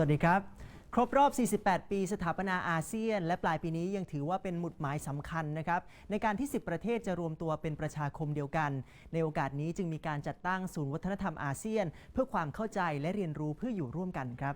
วัสดีครับ ครบรอบ 48 ปีสถาปนาอาเซียน และปลายปีนี้ยังถือว่าเป็นหมุดหมายสำคัญนะครับ ในการที่ 10 ประเทศจะรวมตัวเป็นประชาคมเดียวกัน ในโอกาสนี้จึงมีการจัดตั้งศูนย์วัฒนธรรมอาเซียน เพื่อความเข้าใจและเรียนรู้เพื่ออยู่ร่วมกันครับ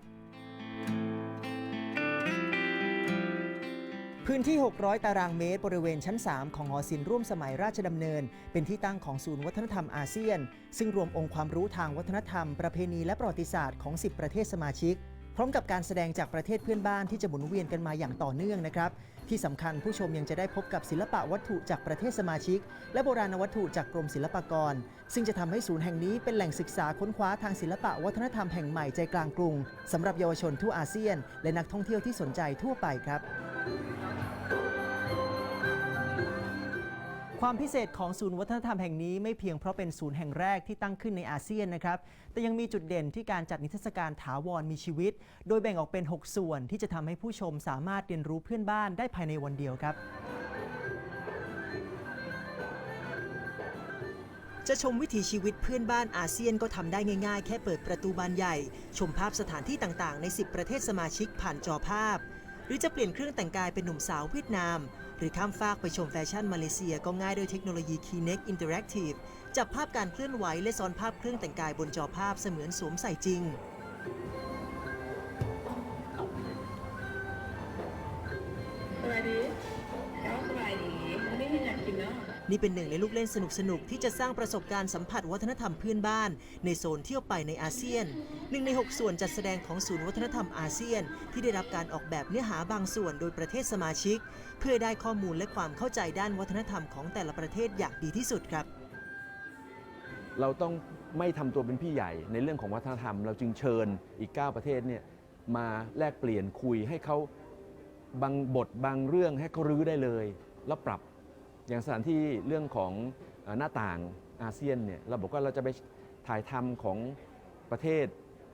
พื้นที่ 600 ตารางเมตร บริเวณชั้น 3 ของหอศิลป์ร่วมสมัยราชดำเนิน เป็นที่ตั้งของศูนย์วัฒนธรรมอาเซียน ซึ่งรวมองค์ความรู้ทางวัฒนธรรม ประเพณีและประวัติศาสตร์ของ 10 ประเทศสมาชิก พร้อมกับการแสดงจากประเทศเพื่อนบ้านที่จะหมุนเวียนกันมาอย่างต่อเนื่องนะครับ ที่สำคัญผู้ชมยังจะได้พบกับศิลปะวัตถุจากประเทศสมาชิก และโบราณวัตถุจากกรมศิลปากร ซึ่งจะทำให้ศูนย์แห่งนี้เป็นแหล่งศึกษาค้นคว้าทางศิลปะวัฒนธรรมแห่งใหม่ใจกลางกรุงสำหรับเยาวชนทั่วอาเซียน และนักท่องเที่ยวที่สนใจทั่วไปครับ ความพิเศษของศูนย์วัฒนธรรมแห่งนี้ไม่เพียงเพราะเป็นศูนย์แห่งแรกที่ตั้งขึ้นในอาเซียนนะครับ แต่ยังมีจุดเด่นที่การจัดนิทรรศการถาวรมีชีวิต โดยแบ่งออกเป็น 6 ส่วนที่จะทำให้ผู้ชมสามารถเรียนรู้เพื่อนบ้านได้ภายในวันเดียวครับ จะชมวิถีชีวิตเพื่อนบ้านอาเซียนก็ทำได้ง่ายๆ แค่เปิดประตูบานใหญ่ ชมภาพสถานที่ต่างๆ ใน 10 ประเทศสมาชิกผ่านจอภาพ หรือจะเปลี่ยนเครื่องแต่งกายเป็นหนุ่มสาวเวียดนาม หรือข้ามฟากไปชมแฟชั่นมาเลเซียก็ง่ายด้วยเทคโนโลยี Kinect Interactive จับภาพการเคลื่อนไหวและซ้อนภาพเครื่องแต่งกายบนจอภาพเสมือนสวมใส่จริงส นี่เป็นหนึ่งในลูกเล่นสนุกๆ ที่จะสร้างประสบการณ์สัมผัสวัฒนธรรมเพื่อนบ้าน ในโซนเที่ยวไปในอาเซียนหนึ่งใน 6 ส่วนจัดแสดงของศูนย์วัฒนธรรมอาเซียน ที่ได้รับการออกแบบเนื้อหาบางส่วนโดยประเทศสมาชิก เพื่อได้ข้อมูลและความเข้าใจด้านวัฒนธรรมของแต่ละประเทศอย่างดีที่สุดครับ เราต้องไม่ทำตัวเป็นพี่ใหญ่ในเรื่องของวัฒนธรรม เราจึงเชิญอีก 9 ประเทศเนี่ยมาแลกเปลี่ยนคุยให้เขาบางบทบางเรื่องให้เขารื้อได้เลย แล้วปรับ อย่างสถานที่เรื่องของหน้าต่างอาเซียนเนี่ยเราบอกว่าเราจะไปถ่ายทำของประเทศ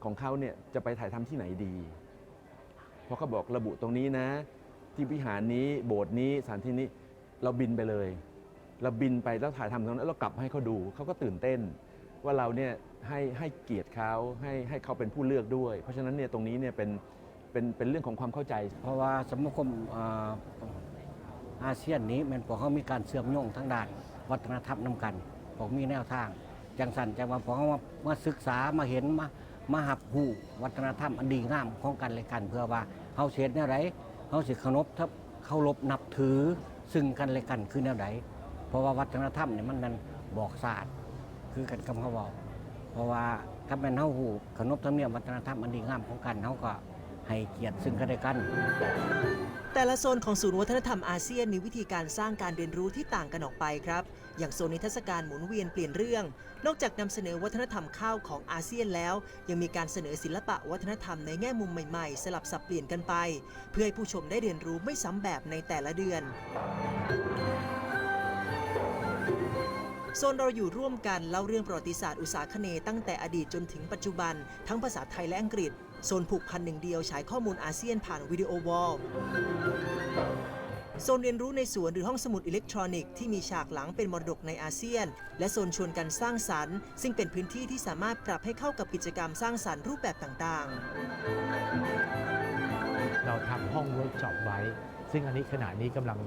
ของเขาเนี่ยจะไปถ่ายทำที่ไหนดีเพราะเขาบอกระบุตรงนี้นะ ที่วิหารนี้โบสถ์นี้สถานที่นี้เราบินไปเลย เราบินไปแล้วถ่ายทำตรงนั้นแล้วเรากลับให้เขาดูเขาก็ตื่นเต้น ว่าเราเนี่ยให้ให้เกียรติเขาให้ให้เขาเป็นผู้เลือกด้วย เพราะฉะนั้นเนี่ยตรงนี้เนี่ยเป็นเป็นเป็นเรื่องของความเข้าใจ เพราะว่าสมาคม อาเซียนนี้แมันพวกเขามีการเชื่อมโยงทั้งด้าน วัฒนธรรมนํกันพวกมีแนวทาง จังสันจังว่าพวกเขามามาศึกษามาเห็นมามาหับหูวัฒนธรรมอันดีงามของกันและกัน เพื่อว่าเฮาเสียแนวไหนเฮาสิเคารพทับเคารพนับถือซึ่งกันและกันคือแนวไหนเพราะว่าวัฒนธรรมเนี่ยมันนั้นบอกศาสตร์คือกันคำเขาบอกเพราะว่าถ้าเป็นเฮาหูขนบธรรมเนียมวัฒนธรรมอันดีงามของกันเฮาก็ให้เกียรติซึ่งกันและกัน แต่ละโซนของศูนย์วัฒนธรรมอาเซียนมีวิธีการสร้างการเรียนรู้ที่ต่างกันออกไปครับ อย่างโซนนิทรรศการหมุนเวียนเปลี่ยนเรื่อง นอกจากนำเสนอวัฒนธรรมข้าวของอาเซียนแล้ว ยังมีการเสนอศิลปะวัฒนธรรมในแง่มุมใหม่ๆ สลับสับเปลี่ยนกันไป เพื่อให้ผู้ชมได้เรียนรู้ไม่ซ้ำแบบในแต่ละเดือนโซนเราอยู่ร่วมกันเล่าเรื่องประวัติศาสตร์อุตสาคเนตั้งแต่อดีตจนถึงปัจจุบัน ทั้งภาษาไทยและอังกฤษ โซนผูกพันหนึ่งเดียวฉายข้อมูลอาเซียนผ่านวิดีโอวอลโซนเรียนรู้ในสวนหรือห้องสมุดอิเล็กทรอนิกส์ที่มีฉากหลังเป็นมรดกในอาเซียน และโซนชวนกันสร้างสรรค์ ซึ่งเป็นพื้นที่ที่สามารถปรับให้เข้ากับกิจกรรมสร้างสรรค์รูปแบบต่างๆ เราทำห้องเวิร์กช็อปไว้ ซึ่งอันนี้ขณะนี้กำลัง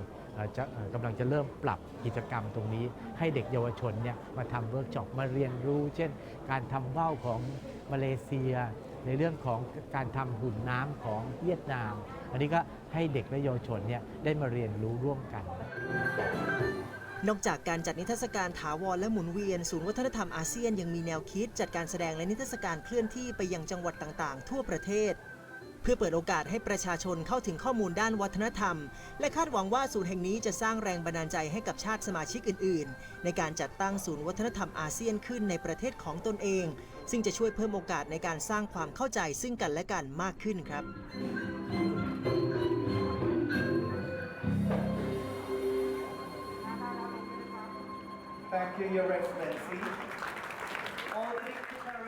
จะกำลังจะเริ่มปรับกิจกรรมตรงนี้ ให้เด็กเยาวชนเนี่ยมาทำเวิร์กช็อปมาเรียนรู้ เช่น การทำว่าวของมาเลเซีย ในเรื่องของการทำหุ่นน้ำของเวียดนาม อันนี้ก็ให้เด็กและเยาวชนเนี่ยได้มาเรียนรู้ร่วมกัน นอกจากการจัดนิทรรศการถาวรและหมุนเวียน ศูนย์วัฒนธรรมอาเซียนยังมีแนวคิด จัดการแสดงและนิทรรศการเคลื่อนที่ไปยังจังหวัดต่างๆ ทั่วประเทศ เพื่อเปิดโอกาสให้ประชาชนเข้าถึงข้อมูลด้านวัฒนธรรม และคาดหวังว่าศูนย์แห่งนี้จะสร้างแรงบันดาลใจให้กับชาติสมาชิกอื่น ๆ ในการจัดตั้งศูนย์วัฒนธรรมอาเซียนขึ้นในประเทศของตนเอง ซึ่งจะช่วยเพิ่มโอกาสในการสร้างความเข้าใจซึ่งกันและกันมากขึ้นครับ Thank you, Your Excellency.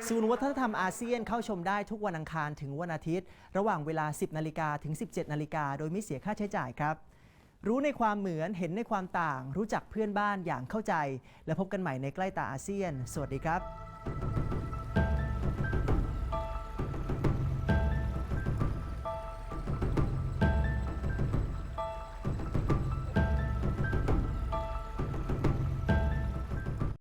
ศูนย์วัฒนธรรมอาเซียนเข้าชมได้ทุกวันอังคารถึงวันอาทิตย์ ระหว่างเวลา 10นาฬิกาถึง 17นาฬิกาโดยไม่เสียค่าใช้จ่ายครับ รู้ในความเหมือนเห็นในความต่าง รู้จักเพื่อนบ้านอย่างเข้าใจ และพบกันใหม่ในใกล้ตาอาเซียน สวัสดีครับ